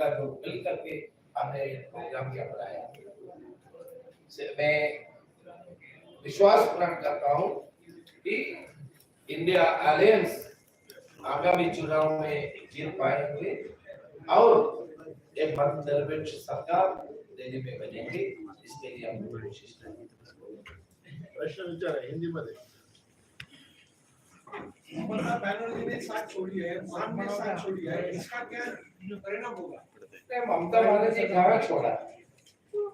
का लोग मिल करके हमने प्रोग्राम किया, बनाया। मैं विश्वास प्रकट करता हूँ कि इंडिया अलायंस आगामी चुनाव में जीत पाएँगे और एक धर्मनिरपेक्ष सरकार देने में बनेंगे, इसके लिए हम कोशिश करेंगे। प्रश्न विचार आहे हिंदीमध्ये ममता बनर्जी ने छोड़ा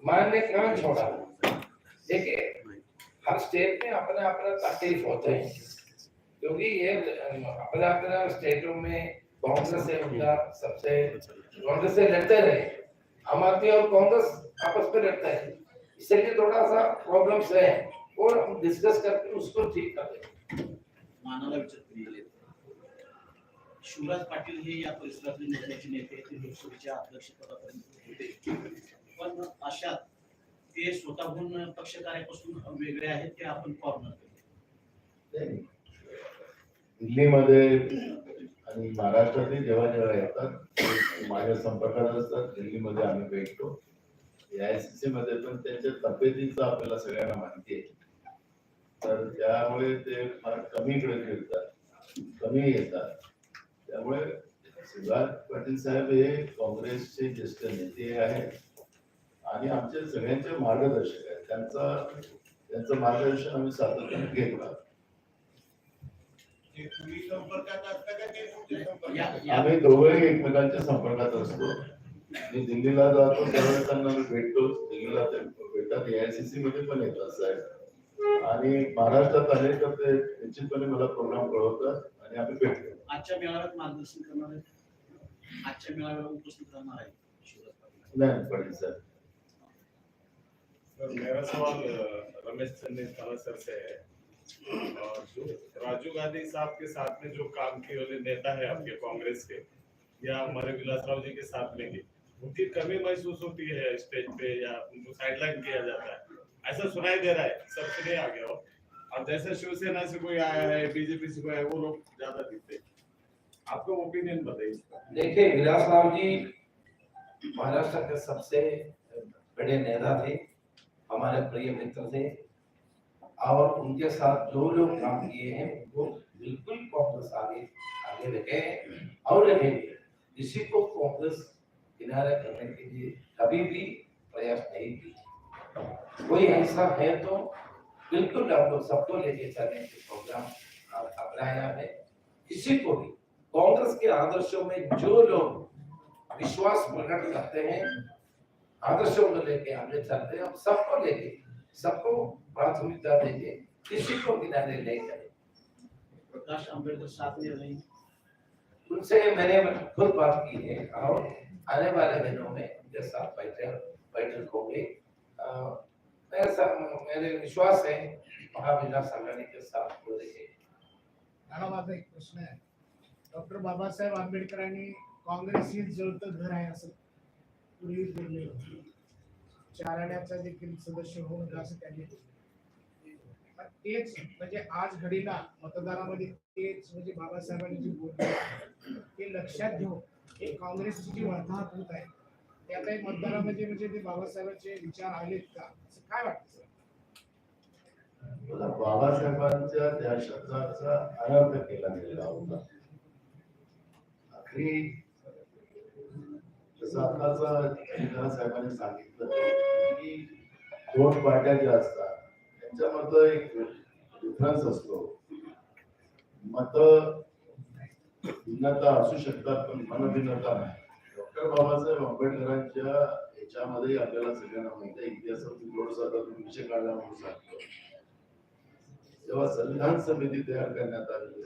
मान ने कहाँ छोड़ा? देखिए, हर स्टेट में अपने अपने तकलीफ़ होते हैं। क्योंकि ये अपने अपने स्टेटों में कांग्रेस है उनका सबसे, कांग्रेस से लड़ते रहे। आम आदमी और कांग्रेस आपस में लड़ते हैं। इसलिए थोड़ा सा प्रॉब्लम्स है। और हम डिस्कस करके उसको ठीक कर देंगे। मानाला विचारतील शिवराज पाटील हे या परिसरातले नेत्याचे नेते ते लोकसभेच्या अध्यक्षपदापर्यंत होते. पण अशात ते स्वतःहून पक्षकार्यापासून वेगळे आहेत ते आपण कॉर्नर दिल्लीमध्ये आणि महाराष्ट्रातही जेव्हा जेव्हा येतात माझ्या संपर्कात असतात. दिल्लीमध्ये आम्ही भेटतो. एआयसीसी मध्ये पण त्यांच्या तब्येतीचं आपल्याला सगळ्यांना माहिती आहे. तर त्यामुळे ते फार कमी इकडे फिरतात कमी येतात. त्यामुळे शिवराज पाटील साहेब हे काँग्रेसचे ज्येष्ठ नेते आहेत. आणि आमचे सगळ्यांचे मार्गदर्शक आहेत. त्यांचा त्यांचं मार्गदर्शन आम्ही सातत्याने घेत. राहतो तुम्ही संपर्कात असता का? ते तुमच्या संपर्कात या असतात? या. आम्ही दोघंही एकमेकांच्या संपर्कात असतो. मी दिल्लीला जातो त्यावेळेस त्यांना भेटतो. दिल्लीला भेटतात. एआयसीसी मध्ये पण येतात साहेब. आणि महाराष्ट्रात आले तर ते निश्चितपणे मला प्रोग्राम कळवतात आणि आम्ही भेटतो आजच्या मेळाव्यात मार्गदर्शन करणार आहेत? आजच्या मेळाव्याला उपस्थित राहणार आहे नाही पाटील सर. मेरा सवाल रमेश चन्नी सर से है। और जो राजीव गांधी साहब के साथ में जो काम किए वाले नेता है आपके कांग्रेस के या हमारे विलासराव जी के साथ में उनकी कमी महसूस होती है स्टेज पे या उनको साइडलाइन किया जाता है? ऐसा सुनाई दे रहा है सब सुने आ गया हो। अब जैसे शिवसेना से कोई आया है बीजेपी से कोई है, वो लोग ज़्यादा दिखते आपका ओपिनियन बताइए देखिए विलास राव जी महाराष्ट्र के सबसे बड़े नेता थे हमारे प्रिय मित्र थे और उनके साथ जो लोग काम किए हैं वो बिल्कुल कांग्रेस आगे आगे रखे हैं और रहेंगे किसी को कांग्रेस किनारे करने के लिए कभी भी प्रयास नहीं की कोई ऐसा है तो बिल्कुल हम लोग सबको लेके चलने के प्रोग्राम अपनाया है किसी को भी कांग्रेस के आदर्शों में जो लोग विश्वास प्रकट करते हैं आदर्शों को लेके आगे चलते हैं हम सबको लेके सबको प्राथमिकता देंगे किसी को किनारे नहीं करें प्रकाश आंबेडकर साथ में रहे। उनसे मैंने खुद बात की है और आने वाले दिनों में उनके साथ बैठक बैठक होगी अ, मेरे विश्वास है महाविकास आघाड़ी के साथ हो है मॅडम एक प्रश्न आहे डॉक्टर बाबासाहेब आंबेडकरांनी काँग्रेस ही जळतं घर आहे असं पूर्वी बोलले होते. चाराण्याचा देखील सदस्य होऊ आज घडीला मतदारामध्ये तेच म्हणजे बाबासाहेबांनी जे बोलले ते लक्षात जी वाताहत होत आहे त्या काही मतदारामध्ये म्हणजे ते बाबासाहेबांचे विचार आलेत का? असं काय वाटतं सर? बाबासाहेबांच्या त्या शब्दाचा अनर्थ केला गेलेला होता. आखरी जसं आताचा साहेबांनी सांगितलं की दोन पार्ट्या ज्या असतात त्यांच्यामध्ये एक डिफरन्स असतो. मत भिन्नता असू शकतात पण मनभिन्नता नाही. डॉक्टर बाबासाहेब आंबेडकरांच्या याच्यामध्ये आपल्याला सगळ्यांना माहिती आहे इतिहासातून थोडंसं साधा विषय काढला म्हणून सांगतो जेव्हा संविधान समिती तयार करण्यात आली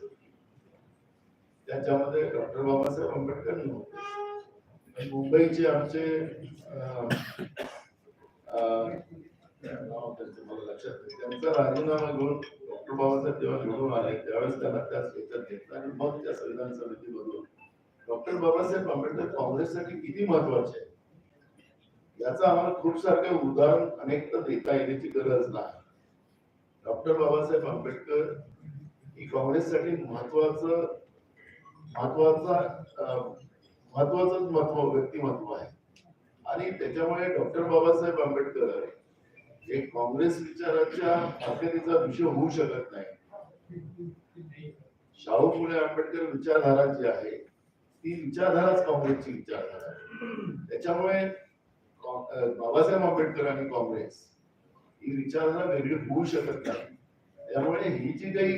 त्याच्यामध्ये डॉक्टर बाबासाहेब आंबेडकर नव्हते मुंबईचे आमचे मला लक्षात त्यांचा राजीनामा घेऊन डॉक्टर बाबासाहेब जेव्हा निवडून आले त्यावेळेस त्यांना त्याच याच्यात घेतलं आणि मग त्या संविधान समितीमधून डॉक्टर बाबासाहेब आंबेडकर काँग्रेससाठी किती महत्त्वाचे आहे याचं आम्हाला खूप सारखे उदाहरण अनेकदा देता येण्याची गरज नाही. डॉक्टर बाबासाहेब आंबेडकर ही काँग्रेससाठी महत्वाचं महत्त्वाचा महत्वाचंच महत्त्व व्यक्तिमत्व आहे. आणि त्याच्यामुळे डॉक्टर बाबासाहेब आंबेडकर हे काँग्रेस विचाराच्या अखेरीचा विषय होऊ शकत नाही. शाहू फुले आंबेडकर विचारधारा जी आहे ती विचारधाराच काँग्रेसची विचारधारा आहे. त्याच्यामुळे बाबासाहेब आंबेडकर आणि काँग्रेस ही विचारधारा वेगळी होऊ शकत नाही. त्यामुळे ही जी काही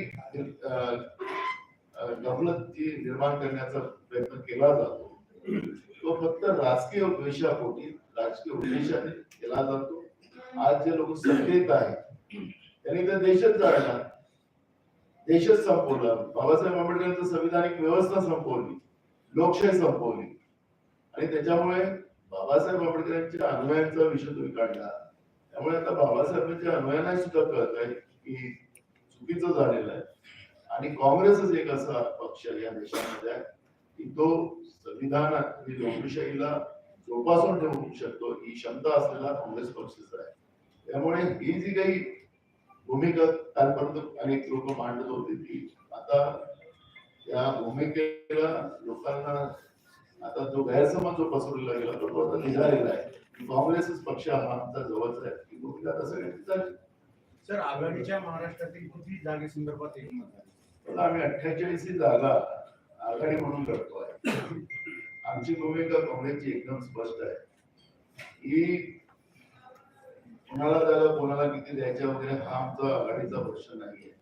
गफलत जी निर्माण करण्याचा प्रयत्न केला जातो तो फक्त राजकीय द्वेषापोटी राजकीय उद्देशाने केला जातो. आज जे लोक सत्तेत आहेत त्यांनी तर देशच जाळला देशच संपवला बाबासाहेब आंबेडकरांचं संविधानिक व्यवस्था संपवली. लोकशाही संपवली आणि त्याच्यामुळे बाबासाहेब आंबेडकरांच्या अनुयायांचा विषय तुम्ही काढला. त्यामुळे आता बाबासाहेबांच्या अनुयायांना सुद्धा कळत आहे की चुकीचं झालेलं आहे. आणि काँग्रेसच एक असा पक्ष या देशामध्ये. आहे की तो संविधानात आणि लोकशाहीला जोपासून ठेवू शकतो. ही क्षमता असलेला काँग्रेस पक्षच आहे. त्यामुळे ही जी काही भूमिका कालपर्यंत अनेक लोक मांडत होते ती आता या भूमिकेला लोकांना आता जो गैरसमज जो पसरवला गेला तो तो आता निघालेला आहे. की काँग्रेसच पक्ष हा आमचा जवळचा आहे. ही भूमिका आता सगळ्यांची झाली सर आघाडीच्या महाराष्ट्रातील किती जागेसंदर्भात एकमत झाले पण आम्ही अठ्ठेचाळीस ही जागा आघाडी म्हणून करतोय आमची भूमिका काँग्रेसची एकदम स्पष्ट आहे. की कोणाला जागा कोणाला किती द्यायच्या वगैरे हा आमचा आघाडीचा प्रश्न नाहीये. अठ्ठेचाळीस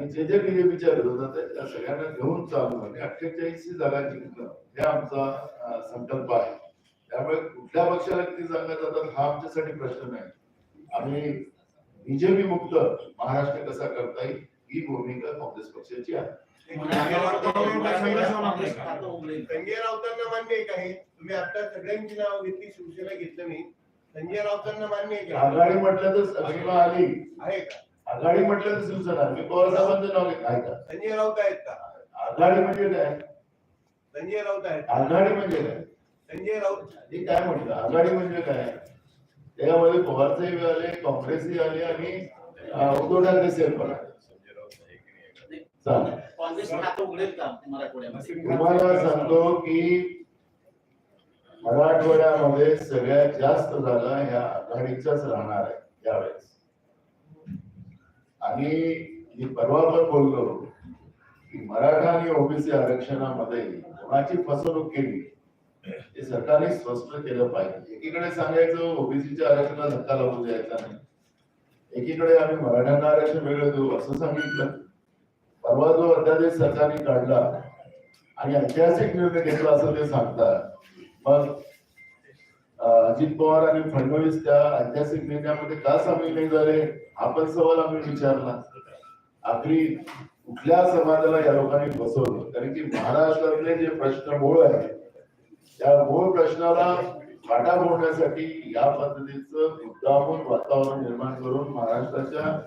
आणि जे जे बीजेपीच्या विरोधात आहेत त्या सगळ्यांना घेऊन चालू आणि अठ्ठेचाळीस जागा जिंकणं हे आमचा संकल्प आहे. त्यामुळे कुठल्या पक्षाला किती जागा जातात हा आमच्यासाठी प्रश्न नाही. आम्ही बीजेपी मुक्त महाराष्ट्र कसा करता येईल ही भूमिका काँग्रेस पक्षाची आहे. संजय राऊतांना मान्य आहे का हे? तुम्ही आता सगळ्यांची नाव घेतली शिवसेना घेतलं मी. संजय राऊतांना मान्य आहे का? आघाडी म्हटलं तर आली. आहे का? आघाडी म्हटलं तर शिवसेना मी पवार साहेबांचं नाव घेत आहे का संजय राऊत आहेत का? आघाडी म्हणजे काय? संजय राऊत आहेत. आघाडी म्हणजे काय? संजय राऊत. हे काय म्हटलं? आघाडी म्हणजे काय? त्यामध्ये पवार साहेब आले काँग्रेसही आले आणि उद्धव ठाकरे साहेब पण आले तुम्हाला सांगतो की मराठवाड्यामध्ये सगळ्यात जास्त जागा ह्या आघाडीच्याच राहणार आहे यावेळेस. आणि मी परवा पण बोललो की मराठा आणि ओबीसी आरक्षणामध्ये कोणाची फसवणूक केली हे सरकारने स्पष्ट केलं पाहिजे. एकीकडे सांगायचं ओबीसीच्या आरक्षणाला धक्का लागू द्यायचा नाही. एकीकडे आम्ही मराठ्यांना आरक्षण वेगळं देऊ असं सांगितलं. परवा जो अध्यादेश सरकारने काढला आणि ऐतिहासिक निर्णय घेतला असं ते सांगतात. मग अजित पवार आणि फडणवीस त्या ऐतिहासिक निर्णयामध्ये का सामील नाही झाले हा पण सवाल आम्ही विचारला. आपली कुठल्या समाजाला या लोकांनी बसवलं? कारण की महाराष्ट्रातले जे प्रश्न मूळ आहेत त्या मूळ प्रश्नाला फाटा फोडण्यासाठी या पद्धतीचं मुद्दामून वातावरण निर्माण करून महाराष्ट्राच्या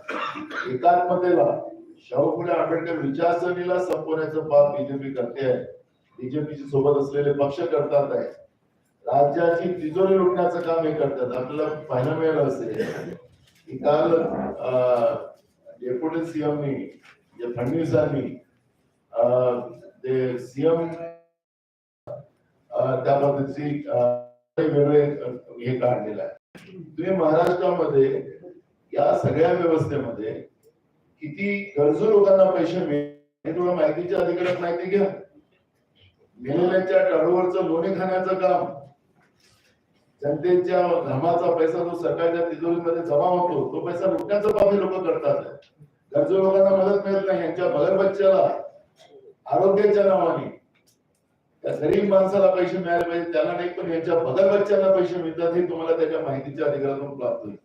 एकात्मतेला शाहू फुले आंबेडकर विचारसरणीला संपवण्याचं पाप बीजेपी करते आहे. बीजेपीच्या सोबत असलेले पक्ष करतात आहे. राज्याची तिजोरी लुटण्याचं काम हे करतात. आपल्याला पाहायला मिळालं असेल. की काल डेप्युटी सीएमनी जे फडणवीसांनी ते सीएम त्या पद्धतीची वेगळे हे काढलेलं आहे. तुम्ही महाराष्ट्रामध्ये या सगळ्या व्यवस्थेमध्ये किती गरजू लोकांना पैसे मिळेल हे तुला माहितीच्या अधिकारात माहिती घ्या. मेलेल्यांच्या टाळूवरचं लोणी खाण्याचं काम जनतेच्या धर्माचा पैसा जो सरकारच्या तिजोरीमध्ये जमा होतो तो पैसा लुटण्याचं काम हे लोक करतात. गरजू लोकांना मदत मिळत नाही. यांच्या बच्च्याला आरोग्याच्या नावाने त्या गरीब माणसाला पैसे मिळाले पाहिजे त्याला नाही पण यांच्या बगर बच्च्यांना पैसे मिळतात हे तुम्हाला त्याच्या माहितीच्या अधिकारातून प्राप्त होईल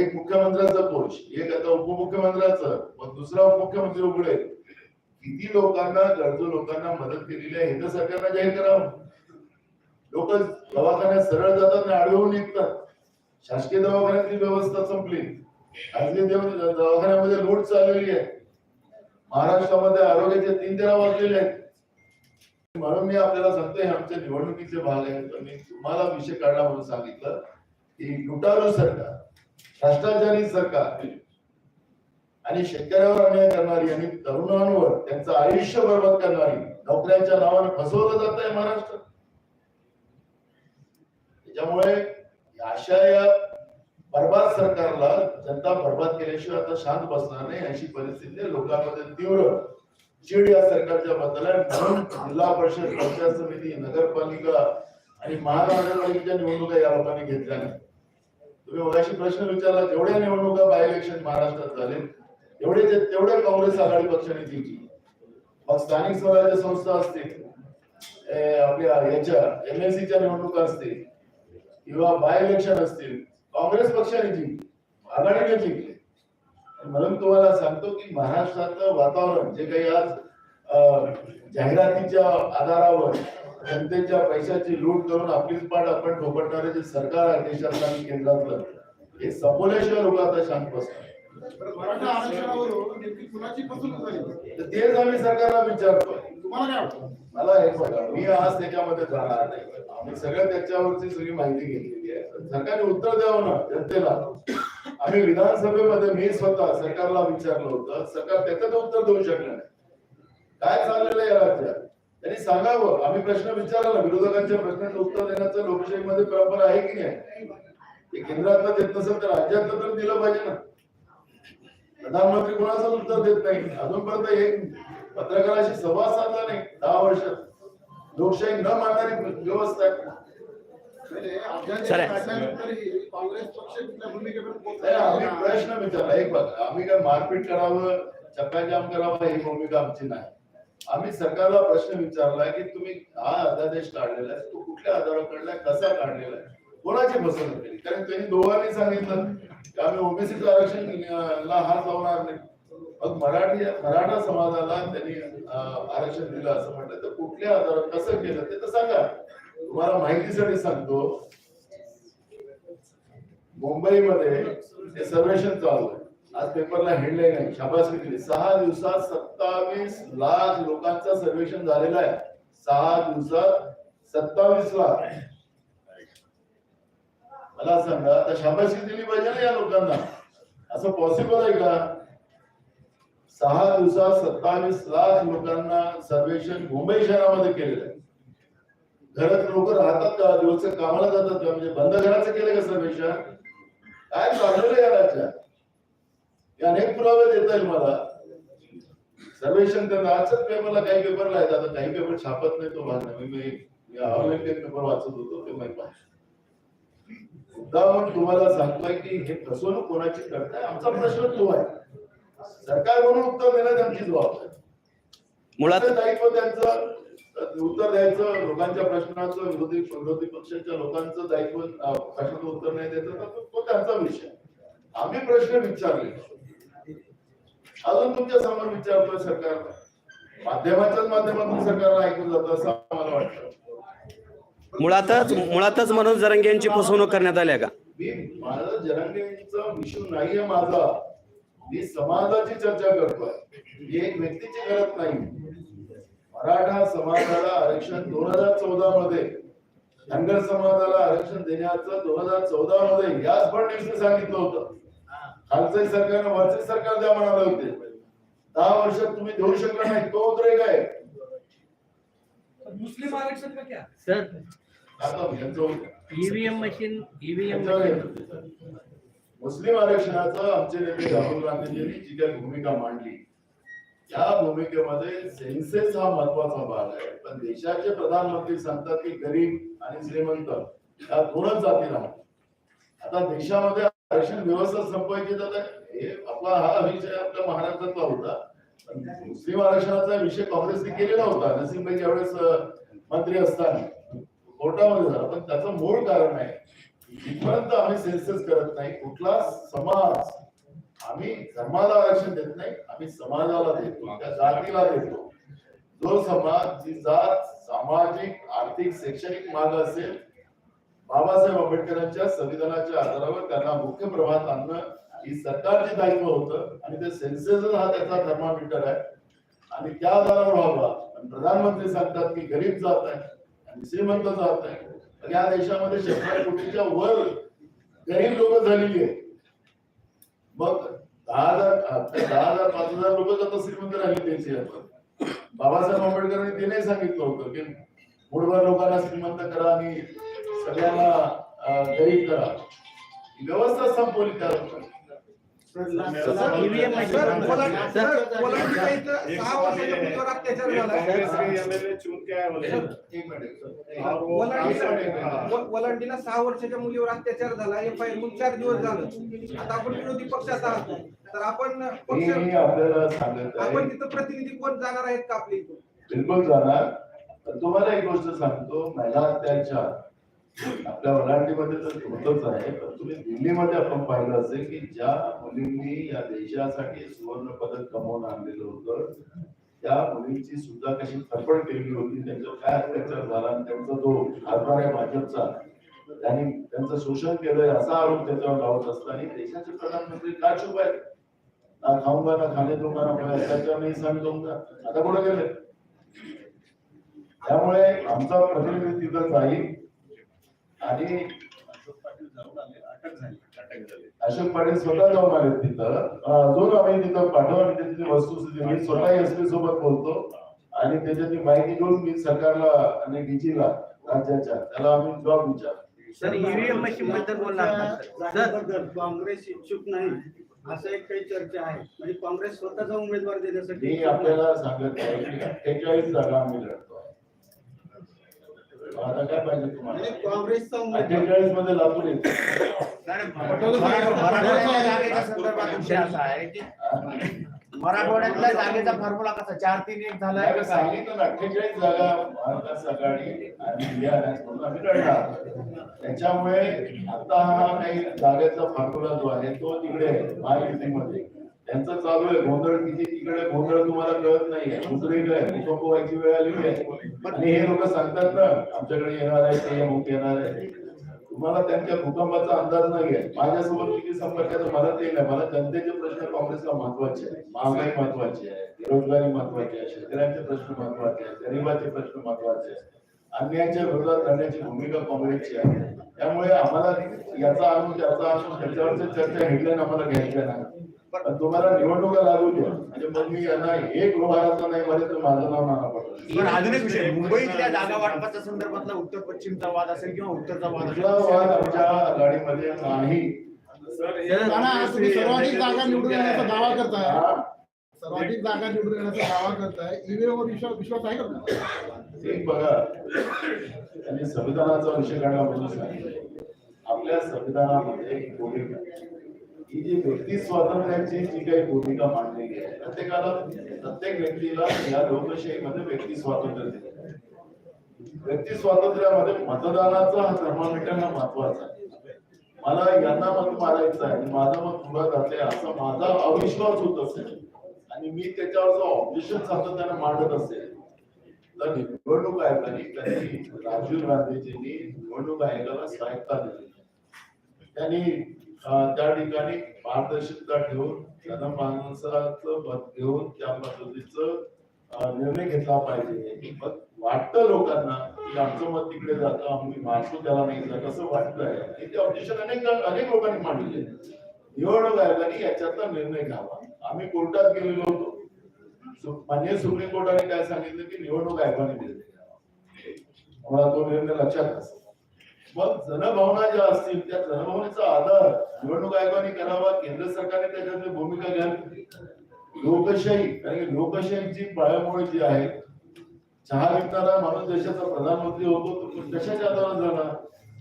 एक मुख्यमंत्र्याचा कोष एक आता उपमुख्यमंत्र्याचं मग दुसरा उपमुख्यमंत्री उघडेल. किती लोकांना गरजू लोकांना मदत केलेली आहे हे तर सरकारला जाहीर करावं. लोक दवाखान्यात सरळ जातात आणि आडवून निघतात. शासकीय दवाखान्यातली व्यवस्था संपली. खासगी दवाखान्यामध्ये लूट चाललेली आहे. महाराष्ट्रामध्ये आरोग्याचे तीन तेरा वाजलेले आहेत. म्हणून मी आपल्याला सांगतोय हे आमच्या निवडणुकीचे भाग आहेत. तर मी तुम्हाला विषय काढला म्हणून सांगितलं की लुटारू सरकार भ्रष्टाचारी सरकार आणि शेतकऱ्यावर अन्याय करणारी आणि तरुणांवर त्यांचं आयुष्य बर्बाद करणारी नोकऱ्यांच्या नावाने फसवलं जात आहे महाराष्ट्रात त्याच्यामुळे अशा या बर्बाद सरकारला जनता बर्बाद केल्याशिवाय आता शांत बसणार नाही अशी परिस्थिती लोकांमध्ये तीव्र चीड या सरकारच्या बद्दल आहे. म्हणून जिल्हा परिषद पंचायत समिती नगरपालिका आणि महानगरपालिकेच्या निवडणुका या लोकांनी घेतल्या नाही तुम्ही मगाशी प्रश्न विचारला जेवढ्या निवडणुका बाय इलेक्शन महाराष्ट्रात झाले तेवढे तेवढे काँग्रेस आघाडी पक्षाने जिंकली. मग स्थानिक स्वराज्य संस्था असतील आपल्या याच्या एमएससीच्या निवडणुका असतील किंवा बाय इलेक्शन असतील काँग्रेस पक्षाने जिंकली आघाडीने जिंकले. म्हणून तुम्हाला सांगतो की महाराष्ट्रातलं वातावरण जे काही आज जाहिरातीच्या आधारावर जनतेच्या पैशाची लूट करून आपलीच पाठ आपण ठोपटणारे जे सरकार आहे देशातलं आणि केंद्रातलं हे संपवल्याशिवाय लोक आता शांत तर तेच आम्ही सरकारला विचारतोय. तुम्हाला काय वाटतं? मला एक बघा मी आज त्याच्यामध्ये जाणार नाही. आम्ही सगळं त्याच्यावरची सगळी माहिती घेतलेली आहे. सरकारने उत्तर द्यावं ना जनतेला. आम्ही विधानसभेमध्ये मी स्वतः सरकारला विचारलं होतं सरकार त्याचं उत्तर देऊ शकलं नाही. काय चाललेलं आहे या राज्यात? त्यांनी सांगावं. आम्ही प्रश्न विचारला विरोधकांच्या प्रश्नाचं उत्तर देण्याचं लोकशाहीमध्ये परंपरा आहे की नाही? ते केंद्रातलं देत नसेल तर राज्यातलं तर दिलं पाहिजे ना. प्रधानमंत्री कोणाचं उत्तर देत नाही? अजूनपर्यंत एक पत्रकाराशी संवाद साधला नाही. दहा वर्षात लोकशाही न मानणारी व्यवस्था आहे. आम्ही प्रश्न विचारला. एक बघा आम्ही काय मारपीट करावं चक्काजाम करावं ही भूमिका आमची नाही. आम्ही सरकारला प्रश्न विचारला की तुम्ही हा अध्यादेश काढलेला आहे तो कुठल्या आधारावर काढलाय कसा काढलेला आहे? कोणाची फसवणूक केली? कारण त्यांनी दोघांनी सांगितलं की आम्ही ओबीसीचं आरक्षण ला हात लावणार नाही. मग मराठी मराठा समाजाला त्यांनी आरक्षण दिलं असं म्हटलं. तर कुठल्या आधारावर कसं केलं ते तर सांगा. तुम्हाला माहितीसाठी सांगतो. मुंबईमध्ये हे सर्वेक्षण चालू आहे. आज पेपरला हेडलाईन आहे. शाबासकी दिली. सहा दिवसात सत्तावीस लाख लोकांचं सर्वेक्षण झालेलं आहे. सहा दिवसात सत्तावीस लाख. मला सांगा आता शाबासकी दिली पाहिजे ना या लोकांना? असं पॉसिबल आहे का? सहा दिवसात सत्तावीस लाख लोकांना सर्वेक्षण मुंबई शहरामध्ये केलेलं आहे. घरात लोक राहतात का? दिवस कामाला जातात का? म्हणजे बंद घराचं केलं का सर्वेक्षण? काय चाललेलं या राज्यात? अनेक पुरावे देता येईल मला. सर्वेक्षण त्यांना आजच पेपरला काही पेपरला आहेत आता काही पेपर छापत नाही तो भाग मी ऑनलाईन पेपर वाचत होतो. ते माहिती मुद्दामून तुम्हाला सांगतोय की हे फसवणूक कोणाची करताय? आमचा प्रश्न तो आहे. सरकार म्हणून उत्तर देणं त्यांची जबाबदारी. मुळात दायित्व त्यांचं उत्तर द्यायचं लोकांच्या प्रश्नाचं विरोधी विरोधी पक्षाच्या लोकांचं दायित्व प्रश्नाचं उत्तर नाही द्यायचं तर तो- त्यांचा विषय. आम्ही प्रश्न विचारले. अजून तुमच्यासमोर विचारतोय सरकार माध्यमाच्याच माध्यमातून सरकारला ऐकून जातं असं आम्हाला वाटतं. मुळातच मुळातच मनोज जरंगे यांची फसवणूक करण्यात आली आहे का? मी माझा जरांगेचा विषय नाहीये माझा. मी समाजाची चर्चा करतोय. ही एक व्यक्तीची करत नाही. मराठा समाजाला आरक्षण दोन हजार चौदा मध्ये धनगर समाजाला आरक्षण देण्याचं दोन हजार चौदा मध्ये याच फडणवीसने सांगितलं होतं. खालचं सरकारनं वरचे सरकार द्या म्हणाले होते दहा वर्षात तुम्ही देऊ शकला नाही तो उद्रेक आहे. मुस्लिम आरक्षण का क्या? सर ईव्हीएम मशीन ईव्हीएम मुस्लिम आरक्षणाचं आमचे नेते राहुल गांधीजींनी जी काही भूमिका मांडली या भूमिकेमध्ये सेन्सेस हा महत्त्वाचा भाग आहे. पण देशाचे प्रधानमंत्री सांगतात की गरीब आणि श्रीमंत या दोनच जाती राहतात. आता देशामध्ये आरक्षण व्यवस्था संपवायची तर हे आपला हा विषय आपल्या महाराष्ट्रातला होता. पण मुस्लिम आरक्षणाचा विषय काँग्रेसने केलेला होता. नसीमभाई ज्यावेळेस मंत्री असताना. कोर्टामध्ये झाला. पण त्याचं मूळ कारण आहे इथपर्यंत आम्ही सेन्सेस करत नाही. कुठला समाज आम्ही धर्माला आरक्षण देत नाही आम्ही समाजाला देतो त्या जातीला देतो. जो समाज जी जात सामाजिक आर्थिक शैक्षणिक माग असेल बाबासाहेब आंबेडकरांच्या संविधानाच्या आधारावर त्यांना मुख्य प्रवाहात आणणं ही सरकारचे दायित्व होतं आणि ते सेन्सेस हा त्याचा थर्मामीटर आहे. आणि त्या आधारावर व्हावा आणि प्रधानमंत्री सांगतात की गरीब जात आहे आणि श्रीमंत जात आहे. या देशामध्ये शंभर कोटीच्या वर गरीब लोक झालेली आहेत. मग दहा हजार दहा हजार पाच हजार लोक आता श्रीमंत राहिले त्यांची बाबासाहेब आंबेडकरांनी ते नाही सांगितलं होतं की मुठभर लोकांना श्रीमंत करा आणि सगळ्यांना गरीब करा. व्यवस्था संपवली त्या वलांडीला व- वलांडीला सहा वर्षाच्या मुलीवर अत्याचार झाला. एफ आय म्हणून चार दिवस झालं. आता आपण विरोधी पक्षात आहात. तर आपण पक्ष मी आपल्याला सांगत आपण तिथं प्रतिनिधी कोण जाणार आहेत का आपल्या इथून? बिलकुल जाणार. तुम्हाला एक गोष्ट सांगतो. महिला अत्याचार आपल्या वलांडीमध्ये तर होतच आहे पण तुम्ही दिल्लीमध्ये आपण पाहिलं असेल की ज्या मुलींनी या देशासाठी सुवर्ण पदक कमवून आणलेलं होतं त्या मुलींची सुद्धा कशी तडफड केली होती त्यांच्यावर काय अत्याचार झाला आणि त्यांचा जो खासदार आहे भाजपचा त्यांनी त्यांचं शोषण केलंय असा आरोप त्याच्यावर लावत असताना देशाचे प्रधानमंत्री का चुप आहेत? ना खाऊंगा ना खाणे दूंगा ना अत्याचार नाही सहन आता कुठं गेले त्यामुळे आमचा प्रतिनिधी तिथं जाईल आणि अटक झाली अशोक पाटील स्वतः जाऊन आले तिथं. अं, अजून आम्ही तिथं पाठवा त्याची वस्तुस्थिती मी स्वतः एसपी सोबत बोलतो. आणि त्याच्याची माहिती घेऊन मी सरकारला आणि डीजीला राज्याच्या त्याला आम्ही जॉब विचार सर ईव्हीएम मशीन बद्दल बोलणार काँग्रेस इच्छुक नाही असं एक काही चर्चा आहे. म्हणजे काँग्रेस स्वतःचा उमेदवार देण्यासाठी मी आपल्याला सांगत आहे की अठ्ठेचाळीस जागा आम्ही लढतो. आता काय पाहिजे तुम्हाला? काँग्रेसचा उमेदवार. अठ्ठेचाळीसमध्ये लातूर येते मराठवाड्यातल्या जागेच्या संदर्भात विषय असा आहे की मराठवाड्यातल्या जागेचा फॉर्म्युला कसा? चार तीन एक झालाय सांगितलं ना अठ्ठेचाळीस जागा आघाडी आणि इंडिया अलायन्स म्हणून आम्ही लढणार त्याच्यामुळे आता हा काही जागेचा फॉर्म्युला जो आहे तो तिकडे आहे, महायुतीमध्ये. त्यांचं चालू आहे. गोंधळ किती तिकडे गोंधळ तुम्हाला कळत नाहीये. दुसरीकडे भूकंप व्हायची वेळ आलेली आहे. आणि हे लोक सांगतात ना आमच्याकडे येणार आहे ते अमुक येणार आहे. तुम्हाला त्यांच्या भूकंपाचा अंदाज नाही आहे माझ्यासोबत किती संपर्क आहे मला ते नाही. मला जनतेचे प्रश्न काँग्रेसला महत्त्वाचे आहे महागाई महत्वाची आहे. बेरोजगारी महत्वाची आहे. शेतकऱ्यांचे प्रश्न महत्त्वाचे आहेत. गरिबाचे प्रश्न महत्त्वाचे आहेत. अन्यायाच्या विरोधात लढण्याची भूमिका काँग्रेसची आहे. त्यामुळे आम्हाला याचा आणून त्याचा आणून त्याच्यावरच्या चर्चा हेडलाईन आम्हाला घ्यायच्या नाही पण तुम्हाला निवडणुका लागू द्या. म्हणजे मग मी यांना एक लोहाराचा नाही मध्ये तर माझं नाव नाना पडलं पण अजून एक विषय मुंबईतल्या जागा वाटपाच्या संदर्भातला उत्तर पश्चिमचा वाद असेल किंवा उत्तरचा वाद कुठला वाद आमच्या आघाडीमध्ये नाही. तुम्ही सर्वाधिक जागा निवडून येण्याचा दावा करताय? सर्वाधिक जागा निवडून येण्याचा दावा करताय. ईव्हीएम वर विश्वास विश्वास आहे का? एक बघा. त्यांनी संविधानाचा विषय काढला म्हणून सांगितलं आपल्या संविधानामध्ये भूमिका ही जी व्यक्ती स्वातंत्र्याची जी काही भूमिका मांडलेली आहे प्रत्येकाला प्रत्येक व्यक्तीला या लोकशाहीमध्ये व्यक्ती स्वातंत्र्य दिले आहे. व्यक्ती स्वातंत्र्यामध्ये मतदानाचा हा थर्मामीटर हा महत्त्वाचा आहे मला यांना मत मारायचं आहे माझा मत पुढे जाते असा माझा अविश्वास होत असेल आणि मी त्याच्यावरचं ऑब्जेक्शन सातत्याने मांडत असेल तर निवडणूक आयोगाने त्यांनी राजीव गांधीजींनी निवडणूक आयोगाला स्वायत्ता दिली त्यांनी त्या ठिकाणी पारदर्शकता ठेवून जनमानसाचं मत घेऊन त्या पद्धतीचं निर्णय घेतला पाहिजे. मग वाटतं लोकांना की आमचं मत तिकडे जातं आम्ही मानतो त्याला नाही जात असं वाटतंय? ते ऑब्जेक्शन अनेक अनेक लोकांनी मांडले निवडणूक आयोगाने याच्यातला निर्णय घ्यावा. आम्ही कोर्टात गेलेलो होतो. सु- सुप्रीम कोर्टाने काय सांगितलं की निवडणूक आयोगाने निर्णय घ्यावा. मला तो निर्णय लक्षात असेल. मग जनभावना ज्या असतील त्या जनभावनेचा आधार निवडणूक आयोगाने करावा केंद्र सरकारने त्याच्यातली भूमिका घ्यावी. लोकशाही कारण की लोकशाहीची पायामुळे जी आहे चहा विकणारा माणूस देशाचा प्रधानमंत्री होतो तो कशाच्या आधारावर जाणार?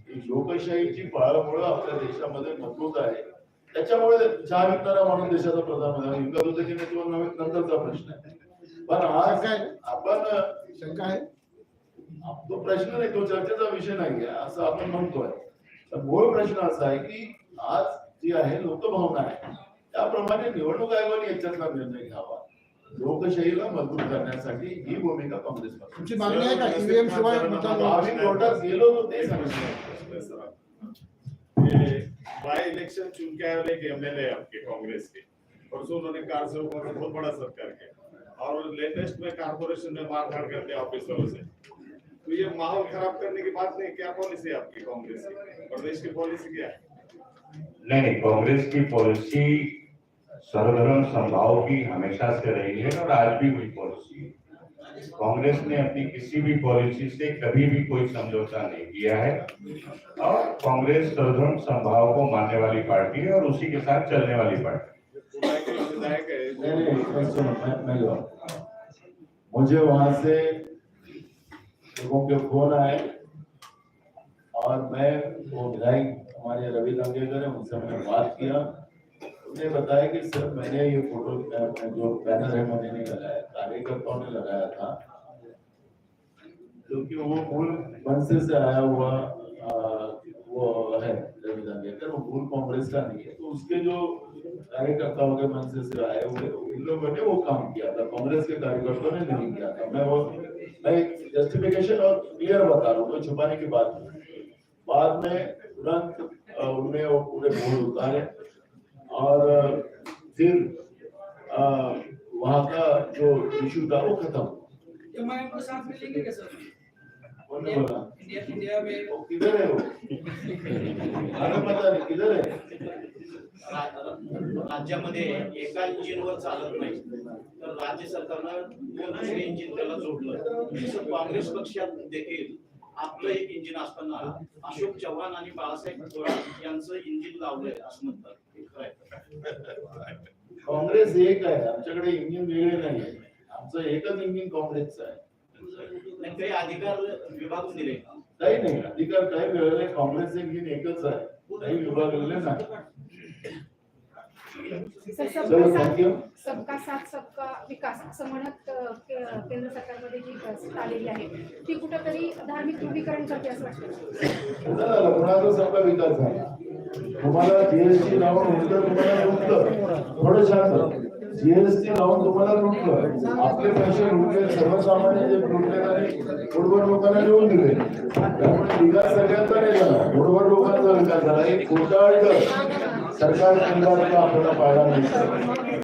ही लोकशाहीची पाळमुळं आपल्या देशामध्ये मजबूत आहे. त्याच्यामुळे चहा विकणारा माणूस देशाचा प्रधानमंत्री विकत होते की नाही नंतरचा प्रश्न आहे. पण आज आपण शंका आहे? तो प्रश्न नाही तो चर्चेचा विषय नाहीये असं आपण म्हणतोय तर मूळ प्रश्न असा आहे की आज जी आहे लोकभावना आहे। त्याप्रमाणे निवडणूक आयोगाने याच्यातला निर्णय घ्यावा. लोकशाहीला मज़बूत करण्यासाठी ही भूमिका काँग्रेस तुमची मागणी आहे का? ईव्हीएम शिवाय मतदान आम्ही कोर्टात गेलो होतो ते सांगितलं है सर आपको। ये बाई इलेक्शन चुन के आए वाले एक एमएलए आपके कांग्रेस के. परसों उन्होंने कार सेवकों का बहुत बड़ा सत्कार किया. और लेटेस्ट में कारपोरेशन में मारकाट करते ऑफ़िस वालों से. तो ये माहौल खराब करने की बात नहीं क्या पॉलिसी है आपकी कांग्रेस की? प्रदेश की पॉलिसी क्या है? नहीं नहीं कांग्रेस की पॉलिसी सर्वधर्म संभाव की हमेशा से रही है और आज भी वही पॉलिसी है। कांग्रेस ने अपनी किसी भी पॉलिसी से कभी भी कोई समझौता नहीं किया है और कांग्रेस सर्वधर्म संभाव को मानने वाली पार्टी है और उसी के साथ चलने वाली पार्टी है। मुझे वहाँ से लोगों के फ़ोन आए और मैं वो विधायक हमारे रवि दंगेकर है उनसे मैंने बात किया। उन्हें बताया कि सर मैंने ये फ़ोटो जो बैनर है मैंने नहीं लगाया कार्यकर्ताओं ने लगाया था। क्योंकि वो मूल मनसे से आया हुआ अ, वो है रवि दंगेकर वो मूल कांग्रेस का नहीं है। तो उसके जो कार्यकर्ताओं के मनसे से आए हुए उन लोगों ने वो काम किया था। कांग्रेस के कार्यकर्ताओं ने नहीं किया था। मैं वो मैं जस्टिफिकेशन और क्लियर बता रहा हूँ, कोई छुपाने की बात नहीं। बाद में तुरंत उनने वो पूरे बोर्ड उतारे और फिर वहाँ का जो इशू था, वो खत्म। इंडिया इंडिया में वो किधर है वो? हमें पता नहीं किधर है? रा- राज्यामध्ये एका इंजिनवर चालत नाही. तर राज्य सरकारनं दुसरे इंजिन त्याला जोडलं काँग्रेस पक्षात देखील आपलं एक इंजिन असताना अशोक चव्हाण आणि बाळासाहेब थोरात यांचं इंजिन लावलंय असं म्हणतात. हे खरं आहे. काँग्रेस एक आहे. आमच्याकडे इंजिन वेगळे नाही आहे आमचं एकच इंजिन काँग्रेसचं आहे. अधिकार विभागून दिले. काही नाही अधिकार काही मिळाले काँग्रेस इंजिन एकच आहे. काही विभागलेले नाही. सबका साथ सबका विकास असं म्हणत केंद्र सरकारमध्ये जी आलेली आहे ती कुठंतरी धार्मिक ध्रुवीकरण करते असं वाटतं? कोणाचा सबका विकास झाला? तुम्हाला जीएसटी लावून उलट तुम्हाला थोडं शांत. जीएसटी लावून तुम्हाला लुटलं. आपले पैसे लुटले. सर्वसामान्य जे लुटले आणि थोडभर लोकांना देऊन दिले. त्यामुळे विकास सगळ्यांचा नाही झाला. थोडभर लोकांचा विकास झाला. एक घोटाळ सरकार केंद्राचा आपल्याला पाहायला मिळतं.